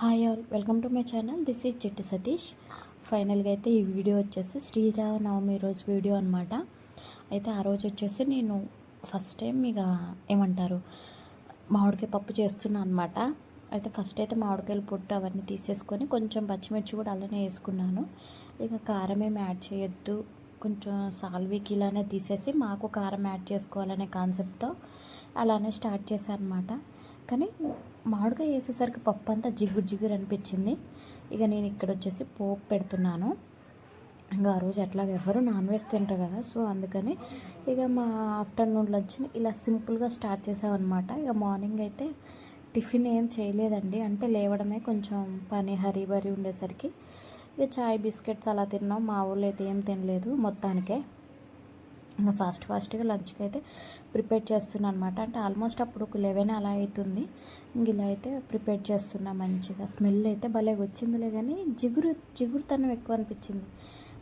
Hi all welcome to my channel. This is Chettu Satish. ఫైనల్గా అయితే ఈ video వచ్చేసి శ్రీరామనవమి రోజు వీడియో అనమాట అయితే ఆ రోజు వచ్చేసి నేను ఫస్ట్ టైం ఇక ఏమంటారు మామిడికాయ పప్పు చేస్తున్నాను అనమాట అయితే ఫస్ట్ అయితే మామిడికాయలు పొట్టు అవన్నీ తీసేసుకొని కొంచెం పచ్చిమిర్చి కూడా అలానే వేసుకున్నాను. ఇక కారం ఏమి యాడ్ చేయొద్దు. కొంచెం సాల్వీకి ఇలానే తీసేసి మాకు కారం యాడ్ చేసుకోవాలనే కాన్సెప్ట్తో అలానే స్టార్ట్ చేశాను అనమాట కానీ మామిడికాయ వేసేసరికి పప్పు అంతా జిగురు జిగురు అనిపించింది. ఇక నేను ఇక్కడ వచ్చేసి పోపు పెడుతున్నాను. ఇంకా ఆ రోజు ఎట్లాగ ఎవరు నాన్ వెజ్ తింటారు కదా సో అందుకని ఇక మా ఆఫ్టర్నూన్ లంచ్ని ఇలా సింపుల్గా స్టార్ట్ చేసామన్నమాట. ఇక మార్నింగ్ అయితే టిఫిన్ ఏం చేయలేదండి. అంటే లేవడమే కొంచెం పని హరీ బరీ ఉండేసరికి ఇక చాయ్ బిస్కెట్స్ అలా తిన్నాం. మా ఊళ్ళో అయితే ఏం తినలేదు మొత్తానికే. ఇంకా ఫాస్ట్ ఫాస్ట్గా లంచ్కి అయితే ప్రిపేర్ చేస్తున్నాను అనమాట అంటే ఆల్మోస్ట్ అప్పుడు ఒక లెవెన్ అలా అవుతుంది ఇంక ఇలా అయితే ప్రిపేర్ చేస్తున్నా మంచిగా. స్మెల్ అయితే భలే వచ్చిందిలే కానీ జిగురు జిగురుతనం ఎక్కువ అనిపించింది.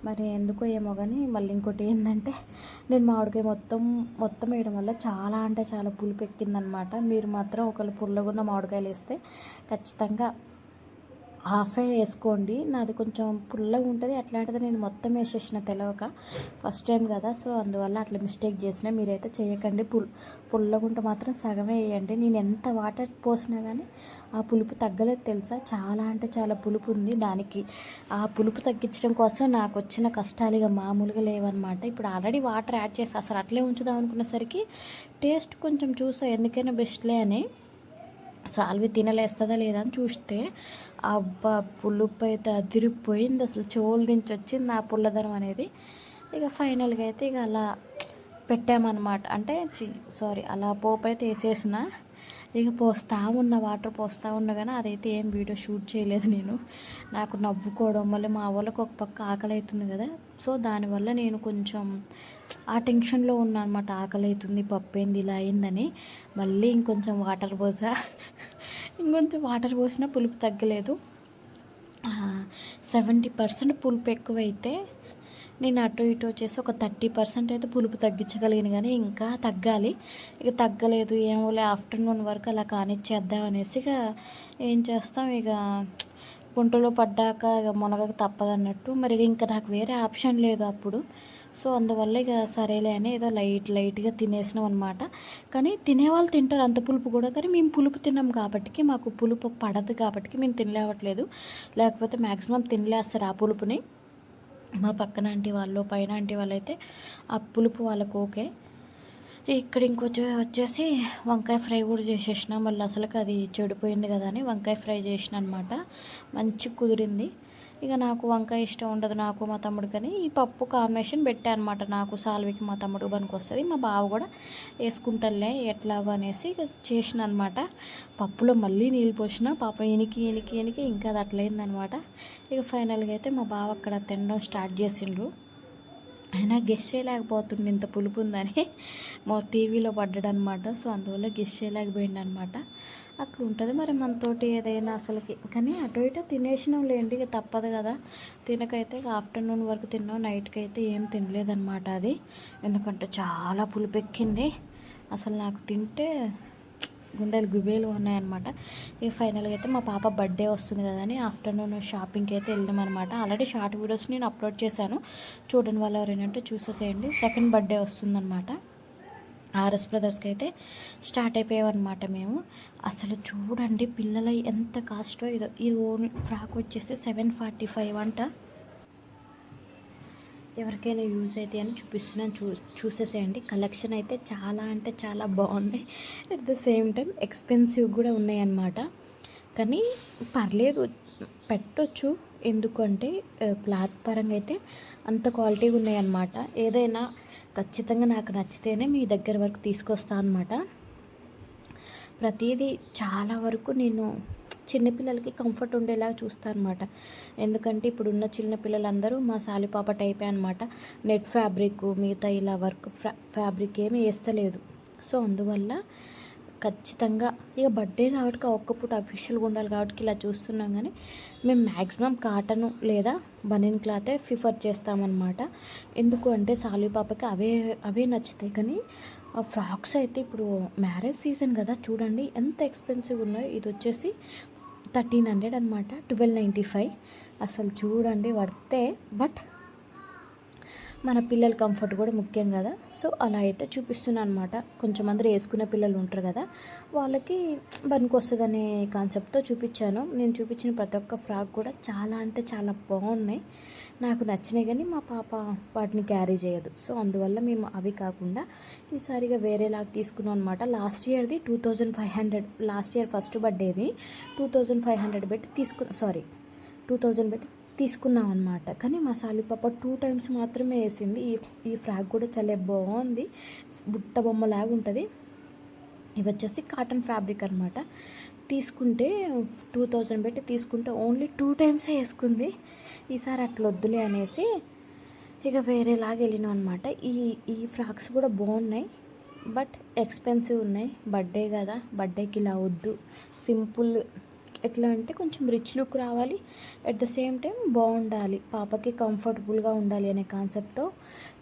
మరి ఎందుకో ఏమో కానీ మళ్ళీ ఇంకోటి ఏంటంటే నేను మామిడికాయ మొత్తం మొత్తం వేయడం వల్ల చాలా అంటే చాలా పులుపు ఎక్కిందనమాట. మీరు మాత్రం ఒకళ్ళు పుల్లగున్న మామిడికాయలు వేస్తే ఖచ్చితంగా హాఫే వేసుకోండి. నాది కొంచెం పుల్లగా ఉంటుంది. అట్లాంటిది నేను మొత్తం వేసేసిన తెలవక ఫస్ట్ టైం కదా. సో అందువల్ల అట్లా మిస్టేక్ చేసిన మీరైతే చేయకండి. పుల్ పుల్లగా ఉంటే మాత్రం సగమే వేయండి. నేను ఎంత వాటర్ పోసినా కానీ ఆ పులుపు తగ్గలేదు తెలుసా? చాలా అంటే చాలా పులుపు ఉంది దానికి. ఆ పులుపు తగ్గించడం కోసం నాకు వచ్చిన కష్టాలు ఇక మామూలుగా లేవన్నమాట. ఇప్పుడు ఆల్రెడీ వాటర్ యాడ్ చేసి అసలు అట్లే ఉంచుదాం అనుకునేసరికి టేస్ట్ కొంచెం చూసా. ఎందుకైనా బెస్ట్లే అని. సాల్వి తినలేస్తుందా లేదా అని చూస్తే అబ్బా పులుపు అయితే అదిరిపోయింది అసలు. చెవుల నుంచి వచ్చింది ఆ పుల్లదనం అనేది. ఇక ఫైనల్గా అయితే ఇక అలా పెట్టామన్నమాట. అంటే సారీ అలా పోపు అయితే వేసేసిన. ఇక పోస్తా ఉన్న వాటర్ పోస్తూ ఉన్నా కానీ అదైతే ఏం వీడియో షూట్ చేయలేదు నేను. నాకు నవ్వుకోవడం మళ్ళీ మా వాళ్ళకి ఒక పక్క ఆకలి అవుతుంది కదా. సో దానివల్ల నేను కొంచెం ఆ టెన్షన్లో ఉన్నా అనమాట ఆకలి అవుతుంది పప్పు ఏంది ఇలా అయిందని. మళ్ళీ ఇంకొంచెం వాటర్ పోసా. ఇంకొంచెం వాటర్ పోసినా పులుపు తగ్గలేదు. సెవెంటీ పర్సెంట్ పులుపు ఎక్కువైతే నేను అటు ఇటు వచ్చేసి ఒక థర్టీ పర్సెంట్ అయితే పులుపు తగ్గించగలిగిన కానీ ఇంకా తగ్గాలి. ఇక తగ్గలేదు ఏమోలే ఆఫ్టర్నూన్ వరకు అలా కానిచ్చేద్దాం అనేసి ఇక ఏం చేస్తాం ఇక గుంటలో పడ్డాక ఇక మునగక తప్పదన్నట్టు. మరి ఇంకా నాకు వేరే ఆప్షన్ లేదు అప్పుడు. సో అందువల్ల ఇక సరేలే అని ఏదో లైట్ లైట్గా తినేసినాం అనమాట కానీ తినేవాళ్ళు తింటారు అంత పులుపు కూడా. కానీ మేము పులుపు తిన్నాం కాబట్టి మాకు పులుపు పడదు కాబట్టి మేము తినలేవట్లేదు. లేకపోతే మ్యాక్సిమం తినలేస్తారు ఆ పులుపుని. మా పక్కన ఆంటీ వాళ్ళు పైన ఆంటీ వాళ్ళు అయితే ఆ పులుపు వాళ్ళకు ఓకే. ఇక్కడ ఇంకొచ్చి వచ్చేసి వంకాయ ఫ్రై కూడా చేసేసిన మళ్ళీ అసలుకి అది చెడిపోయింది కదా అని వంకాయ ఫ్రై చేసిన అనమాట మంచి కుదిరింది. ఇక నాకు వంకాయ ఇష్టం ఉండదు నాకు మా తమ్ముడు కానీ ఈ పప్పు కాంబినేషన్ పెట్టా అనమాట నాకు సాల్వికి మా తమ్ముడు పనికి వస్తుంది మా బావ కూడా వేసుకుంటారులే ఎట్లాగో అనేసి ఇక చేసిన అనమాట పప్పులో మళ్ళీ నీళ్ళు పోసిన పాప ఎనికి ఎనికి ఎనికి ఇంకా అది అట్లయిందనమాట ఇక ఫైనల్గా అయితే మా బావ అక్కడ తినడం స్టార్ట్ చేసిండ్రు. అయినా గెస్ట్ చేయలేకపోతుండే ఇంత పులుపు ఉందని. మా టీవీలో పడ్డాడనమాట సో అందువల్ల గెస్ట్ చేయలేకపోయిండనమాట అట్లా ఉంటుంది మరి మనతోటి ఏదైనా అసలుకి. కానీ అటు ఇటు తినేసినాం లేండి ఇక తప్పదు కదా. తినకైతే ఇక ఆఫ్టర్నూన్ వరకు తిన్నాం నైట్కి అయితే ఏం తినలేదన్నమాట అది. ఎందుకంటే చాలా పులుపెక్కింది. అసలు నాకు తింటే గుండెలు గుబేలు ఉన్నాయన్నమాట. ఇక ఫైనల్గా అయితే మా పాప బర్త్డే వస్తుంది కదా అని ఆఫ్టర్నూన్ షాపింగ్కి అయితే అనమాట ఆల్రెడీ షార్ట్ వీడియోస్ నేను అప్లోడ్ చేశాను. చూడని వాళ్ళు ఎవరైనా చూసేసేయండి. సెకండ్ బర్త్డే వస్తుందన్నమాట. ఆర్ఎస్ బ్రదర్స్కి అయితే స్టార్ట్ అయిపోయామన్నమాట మేము. అసలు చూడండి పిల్లల ఎంత కాస్టో ఇదో ఇది ఓన్లీ ఫ్రాక్ వచ్చేసి సెవెన్ ఫార్టీ ఫైవ్ అంట. ఎవరికైనా యూజ్ అయితే అని చూపిస్తున్నాను. చూ చూసేసేయండి. కలెక్షన్ అయితే చాలా అంటే చాలా బాగున్నాయి at the same time expensive కూడా ఉన్నాయన్నమాట. కానీ పర్లేదు పెట్టొచ్చు. ఎందుకంటే క్లాత్ పరంగా అయితే అంత క్వాలిటీగా ఉన్నాయన్నమాట. ఏదైనా ఖచ్చితంగా నాకు నచ్చితేనే మీ దగ్గర వరకు తీసుకొస్తాను అనమాట ప్రతిదీ చాలా వరకు నేను చిన్నపిల్లలకి కంఫర్ట్ ఉండేలాగా చూస్తాను అనమాట ఎందుకంటే ఇప్పుడున్న చిన్న పిల్లలందరూ మా సాలిపాప టైపే అనమాట నెట్ ఫ్యాబ్రిక్ మిగతా ఇలా వర్క్ ఫ్యాబ్రిక్ ఏమీ వేస్తలేదు. సో అందువల్ల ఖచ్చితంగా. ఇక బర్త్డే కాబట్టి ఒక్క పూట అఫీషియల్గా ఉండాలి కాబట్టి ఇలా చూస్తున్నాం కానీ మేము మ్యాక్సిమం కాటన్ లేదా బనీన్ క్లాతే ప్రిఫర్ చేస్తామన్నమాట. ఎందుకు అంటే సాలి పాపకి అవే అవే నచ్చుతాయి కానీ ఆ ఫ్రాక్స్ అయితే ఇప్పుడు మ్యారేజ్ సీజన్ కదా చూడండి ఎంత ఎక్స్పెన్సివ్ ఉన్నాయో. ఇది వచ్చేసి థర్టీన్ హండ్రెడ్ అనమాట ట్వెల్వ్ నైంటీ ఫైవ్ అసలు చూడండి వర్తే బట్ మన పిల్లల కంఫర్ట్ కూడా ముఖ్యం కదా. సో అలా అయితే చూపిస్తున్నా అనమాట కొంచెం అందరూ వేసుకునే పిల్లలు ఉంటారు కదా. వాళ్ళకి బనికి వస్తుందనే కాన్సెప్ట్తో చూపించాను. నేను చూపించిన ప్రతి ఒక్క ఫ్రాక్ కూడా చాలా అంటే చాలా బాగున్నాయి. నాకు నచ్చినాయి కానీ మా పాప వాటిని క్యారీ చేయదు. సో అందువల్ల మేము అవి కాకుండా ఈసారిగా వేరేలాగా తీసుకున్నాం అనమాట last ఇయర్ది two thousand five hundred last year first బర్త్డేది two thousand five hundred పెట్టి తీసుకున్నా సారీ టూ థౌజండ్ పెట్టి తీసుకున్నాం అనమాట కానీ మా సాలి టూ టైమ్స్ మాత్రమే వేసింది. ఈ ఈ ఫ్రాక్ కూడా చాలా బాగుంది. బుట్ట బొమ్మలాగా ఉంటుంది. ఇవి వచ్చేసి కాటన్ ఫ్యాబ్రిక్ అనమాట తీసుకుంటే టూ థౌజండ్ పెట్టి తీసుకుంటే ఓన్లీ టూ టైమ్సే వేసుకుంది. ఈసారి అట్లా వద్దులే అనేసి ఇక వేరేలాగా వెళ్ళినాం అనమాట ఈ ఈ ఫ్రాక్స్ కూడా బాగున్నాయి. బట్ ఎక్స్పెన్సివ్ ఉన్నాయి. బర్త్డే కదా. బర్త్డేకి ఇలా వద్దు. సింపుల్ ఎట్లా అంటే కొంచెం రిచ్ లుక్ రావాలి. అట్ ద సేమ్ టైం బాగుండాలి. పాపకి కంఫర్టబుల్గా ఉండాలి అనే కాన్సెప్ట్తో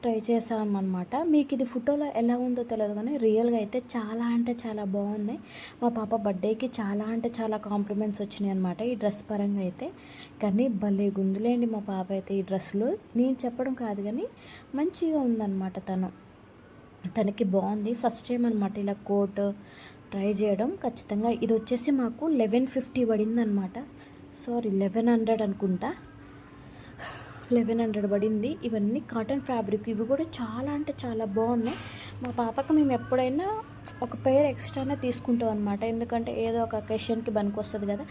ట్రై చేసామన్నమాట మీకు ఇది ఫోటోలో ఎలా ఉందో తెలియదు కానీ రియల్గా అయితే చాలా అంటే చాలా బాగున్నాయి. మా పాప బర్త్డేకి చాలా అంటే చాలా కాంప్లిమెంట్స్ వచ్చినాయి అనమాట ఈ డ్రెస్ పరంగా అయితే. కానీ భలే గుందులేండి మా పాప అయితే ఈ డ్రెస్లో నేను చెప్పడం కాదు కానీ మంచిగా ఉందన్నమాట తను. తనకి బాగుంది. ఫస్ట్ టైం అనమాట ఇలా కోట్ ట్రై చేయడం ఖచ్చితంగా. ఇది వచ్చేసి మాకు లెవెన్ ఫిఫ్టీ పడిందనమాట సారీ లెవెన్ హండ్రెడ్ అనుకుంటా. లెవెన్ హండ్రెడ్ పడింది. ఇవన్నీ కాటన్ ఫ్యాబ్రిక్. ఇవి కూడా చాలా అంటే చాలా బాగున్నాయి. మా పాపకు మేము ఎప్పుడైనా ఒక పేర్ ఎక్స్ట్రానే తీసుకుంటాం అనమాట ఎందుకంటే ఏదో ఒక అకేషన్కి బనికి వస్తుంది కదా.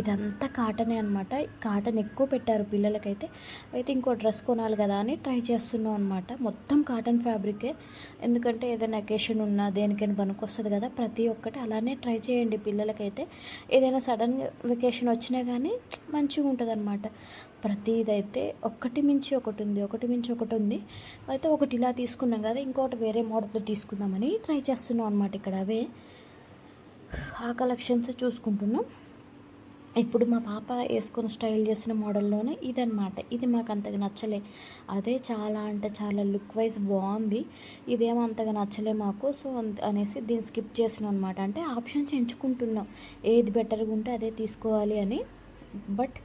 ఇదంతా కాటనే అనమాట కాటన్ ఎక్కువ పెట్టారు పిల్లలకైతే. అయితే ఇంకో డ్రెస్ కొనాలి కదా అని ట్రై చేస్తున్నాం అనమాట మొత్తం కాటన్ ఫ్యాబ్రికే ఎందుకంటే ఏదైనా అకేషన్ ఉన్నా దేనికైనా బనికి వస్తుంది కదా. ప్రతి ఒక్కటి అలానే ట్రై చేయండి పిల్లలకైతే. ఏదైనా సడన్ వెకేషన్ వచ్చినా కానీ మంచిగా ఉంటుంది అనమాట ప్రతిదైతే ఒకటి మించి ఒకటి ఉంది ఒకటి మించి ఒకటి ఉంది. అయితే ఒకటి ఇలా తీసుకున్నాం కదా ఇంకోటి వేరే మోడల్ తీసుకుందామని ట్రై చేస్తున్నాం అనమాట ఇక్కడ అవే. ఆ కలెక్షన్స్ చూసుకుంటున్నాం. ఇప్పుడు మా పాప వేసుకొని స్టైల్ చేసిన మోడల్లోనే ఇదనమాట ఇది మాకు అంతగా నచ్చలే. అదే చాలా అంటే చాలా లుక్ వైజ్ బాగుంది. ఇదేమో అంతగా నచ్చలే మాకు. సో అనేసి దీన్ని స్కిప్ చేసినాం అనమాట అంటే ఆప్షన్స్ ఎంచుకుంటున్నాం ఏది బెటర్గా ఉంటే అదే తీసుకోవాలి అని. But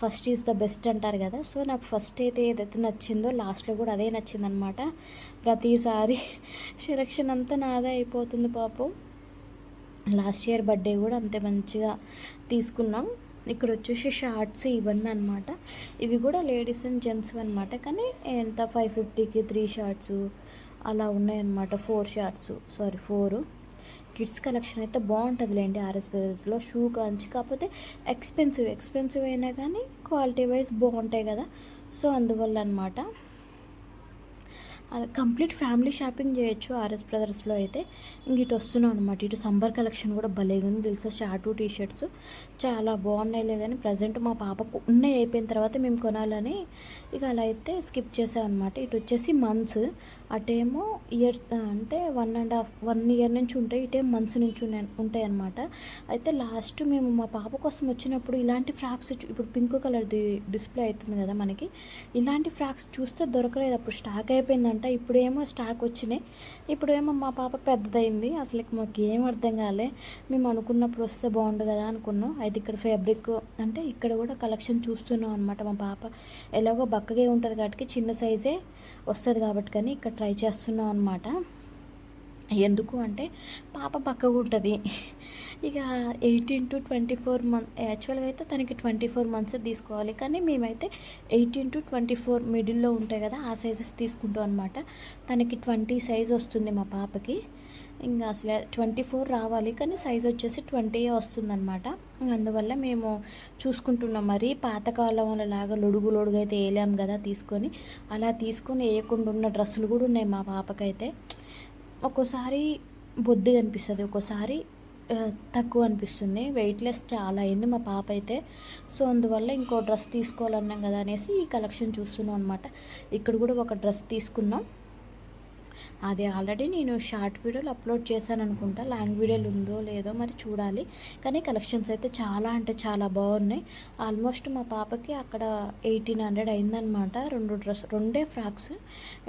first is the best అంటారు కదా. సో నాకు ఫస్ట్ అయితే ఏదైతే నచ్చిందో లాస్ట్లో కూడా అదే నచ్చిందనమాట ప్రతిసారి సెలక్షన్ అంతా నాదే అయిపోతుంది పాపం. లాస్ట్ ఇయర్ బర్త్డే కూడా అంతే మంచిగా తీసుకున్నాం. ఇక్కడ వచ్చేసి షార్ట్స్ ఇవన్నీ అనమాట ఇవి కూడా లేడీస్ అండ్ జెంట్స్ అనమాట కానీ ఎంత? ఫైవ్ ఫిఫ్టీకి త్రీ షార్ట్స్ అలా ఉన్నాయన్నమాట. Four shorts. Sorry four. Kids collection అయితే బాగుంటుందిలేండి ఆర్ఎస్ బ్రదర్స్లో షూ కాంచి కాకపోతే ఎక్స్పెన్సివ్ ఎక్స్పెన్సివ్ అయినా కానీ క్వాలిటీ వైజ్ బాగుంటాయి కదా. సో అందువల్ల అనమాట కంప్లీట్ ఫ్యామిలీ షాపింగ్ చేయొచ్చు ఆర్ఎస్ బ్రదర్స్లో అయితే. ఇంక ఇటు వస్తున్నాం అనమాట ఇటు సంబర్ కలెక్షన్ కూడా భలేగా ఉంది. తెలుసా? షార్టు టీ షర్ట్స్ చాలా బాగున్నాయిలే కానీ ప్రజెంట్ మా పాపకు ఉన్నాయి అయిపోయిన తర్వాత మేము కొనాలని ఇక అలా అయితే స్కిప్ చేసామన్నమాట ఇటు వచ్చేసి మంత్స్. అటేమో ఇయర్స్ అంటే one and half one year నుంచి ఉంటాయి. ఇటేమో మంత్స్ నుంచి ఉంటాయి అనమాట అయితే లాస్ట్ మేము మా పాప కోసం వచ్చినప్పుడు ఇలాంటి ఫ్రాక్స్ ఇప్పుడు పింక్ కలర్ది డిస్ప్లే అవుతుంది కదా మనకి. ఇలాంటి ఫ్రాక్స్ చూస్తే దొరకలేదు. అప్పుడు స్టాక్ అయిపోయిందంట. ఇప్పుడేమో స్టాక్ వచ్చినాయి. ఇప్పుడేమో మా పాప పెద్దదైంది. అసలు మాకు ఏం అర్థం కాలే. మేము అనుకున్నప్పుడు వస్తే బాగుండు కదా అనుకున్నాం. అయితే ఇక్కడ ఫ్యాబ్రిక్ అంటే ఇక్కడ కూడా కలెక్షన్ చూస్తున్నాం అనమాట మా పాప. ఎలాగో బక్కగా ఉంటుంది కాబట్టి చిన్న సైజే వస్తుంది కాబట్టి కానీ ఇక్కడ ట్రై చేస్తున్నాం అనమాట. ఎందుకు అంటే పాప పక్కగా ఉంటుంది. ఇక eighteen to twenty four month యాక్చువల్గా అయితే తనకి ట్వంటీ ఫోర్ మంత్స్ తీసుకోవాలి. కానీ మేమైతే ఎయిటీన్ టు ట్వంటీ ఫోర్ మిడిల్లో ఉంటాయి కదా ఆ సైజెస్ తీసుకుంటాం అనమాట తనకి ట్వంటీ సైజ్ వస్తుంది మా పాపకి. ఇంకా అసలు ట్వంటీ ఫోర్ రావాలి కానీ సైజ్ వచ్చేసి ట్వంటీ వస్తుందన్నమాట. అందువల్ల మేము చూసుకుంటున్నాం. మరి పాతకాలం లాగా లొడుగు లొడుగు అయితే వేయలేం కదా తీసుకొని. అలా తీసుకొని వేయకుండా ఉన్న డ్రెస్సులు కూడా ఉన్నాయి మా పాపకైతే. ఒక్కోసారి బొద్దుగా అనిపిస్తుంది ఒక్కోసారి తక్కువ అనిపిస్తుంది. వెయిట్లెస్ చాలా అయింది మా పాప అయితే. సో అందువల్ల ఇంకో డ్రెస్ తీసుకోవాలన్నాం కదా అనేసి ఈ కలెక్షన్ చూస్తున్నాం అనమాట ఇక్కడ కూడా ఒక డ్రెస్ తీసుకున్నాం. అది ఆల్రెడీ నేను షార్ట్ వీడియోలు అప్లోడ్ చేశాను అనుకుంటా. లాంగ్ వీడియోలు ఉందో లేదో మరి చూడాలి. కానీ కలెక్షన్స్ అయితే చాలా అంటే చాలా బాగున్నాయి. ఆల్మోస్ట్ మా పాపకి అక్కడ ఎయిటీన్ హండ్రెడ్ అయిందనమాట రెండు డ్రెస్ రెండే ఫ్రాక్స్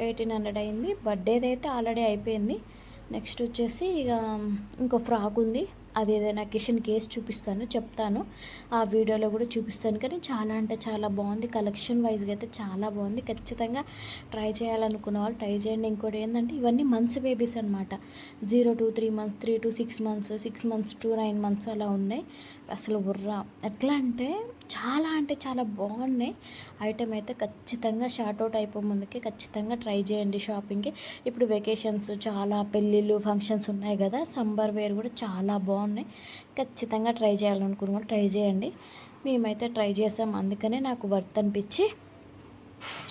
ఎయిటీన్ హండ్రెడ్ అయింది. బర్త్డేది అయితే ఆల్రెడీ అయిపోయింది. నెక్స్ట్ వచ్చేసి ఇక ఇంకో ఫ్రాక్ ఉంది. అది ఏదైనా కిషన్ కేస్ చూపిస్తాను చెప్తాను. ఆ వీడియోలో కూడా చూపిస్తాను. కానీ చాలా అంటే చాలా బాగుంది. కలెక్షన్ వైజ్గా అయితే చాలా బాగుంది. ఖచ్చితంగా ట్రై చేయాలనుకున్న వాళ్ళు ట్రై చేయండి. ఇంకోటి ఏంటంటే ఇవన్నీ మంత్స్ బేబీస్ అనమాట zero to three months three to six months six months to nine months అలా ఉన్నాయి. అసలు బుర్ర. ఎట్లా అంటే చాలా అంటే చాలా బాగున్నాయి. ఐటమ్ అయితే ఖచ్చితంగా షార్ట్ అవుట్ అయిపో ముందుకే ఖచ్చితంగా ట్రై చేయండి షాపింగ్కి ఇప్పుడు వెకేషన్స్ చాలా పెళ్ళిళ్ళు ఫంక్షన్స్ ఉన్నాయి కదా సంబర్ వేర్ కూడా చాలా బాగున్నాయి. ఖచ్చితంగా ట్రై చేయాలనుకున్న ట్రై చేయండి. మేమైతే ట్రై చేసాం అందుకనే నాకు వర్త్ అనిపించి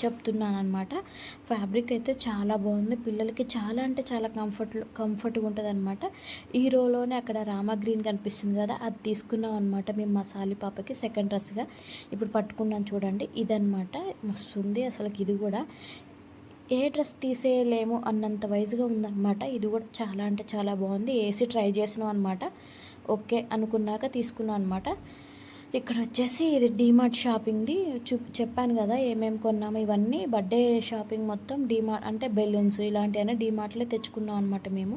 చెప్తున్నాను అనమాట ఫ్యాబ్రిక్ అయితే చాలా బాగుంది. పిల్లలకి చాలా అంటే చాలా కంఫర్ట్ కంఫర్ట్గా ఉంటుంది అనమాట ఈ రోలోనే అక్కడ రామా గ్రీన్ కనిపిస్తుంది కదా అది తీసుకున్నాం అనమాట మేము మా సాలి పాపకి సెకండ్ డ్రెస్గా. ఇప్పుడు పట్టుకున్నాం చూడండి ఇదనమాట మస్తుంది అసలు ఇది కూడా. ఏ డ్రెస్ తీసేయలేము అన్నంత వయసుగా ఉందన్నమాట. ఇది కూడా చాలా అంటే చాలా బాగుంది. ఏసీ ట్రై చేసినాం అనమాట ఓకే అనుకున్నాక తీసుకున్నాం అనమాట ఇక్కడ వచ్చేసి ఇది డీమార్ట్ షాపింగ్ది. చూ చెప్పాను కదా ఏమేమి కొన్నాము ఇవన్నీ. బర్త్డే షాపింగ్ మొత్తం డీమార్ట్ అంటే బెలూన్స్ ఇలాంటివన్నీ డీమార్ట్లో తెచ్చుకున్నాం అనమాట మేము.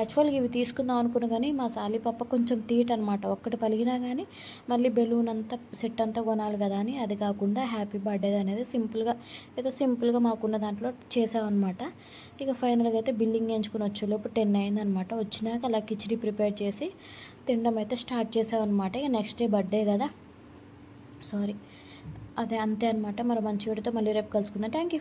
యాక్చువల్గా ఇవి తీసుకుందాం అనుకున్నా కానీ మా సాలి పప్ప కొంచెం తీట అనమాట ఒక్కటి పలిగినా కానీ మళ్ళీ బెలూన్ అంతా సెట్ అంతా కొనాలి కదా అని. అది కాకుండా హ్యాపీ బర్త్డే అనేది సింపుల్గా ఏదో సింపుల్గా మాకున్న దాంట్లో చేసామన్నమాట ఇక ఫైనల్గా అయితే బిల్లింగ్ ఎంచుకుని వచ్చేలోపు టెన్ అయిందనమాట వచ్చినాక అలా కిచిడి ప్రిపేర్ చేసి తినడం అయితే స్టార్ట్ చేసామన్నమాట ఇక నెక్స్ట్ డే బర్త్డే కదా. సారీ. అదే అంతే అనమాట మరి మంచి వీడితో మళ్ళీ రేపు కలుసుకుందాం. Thank you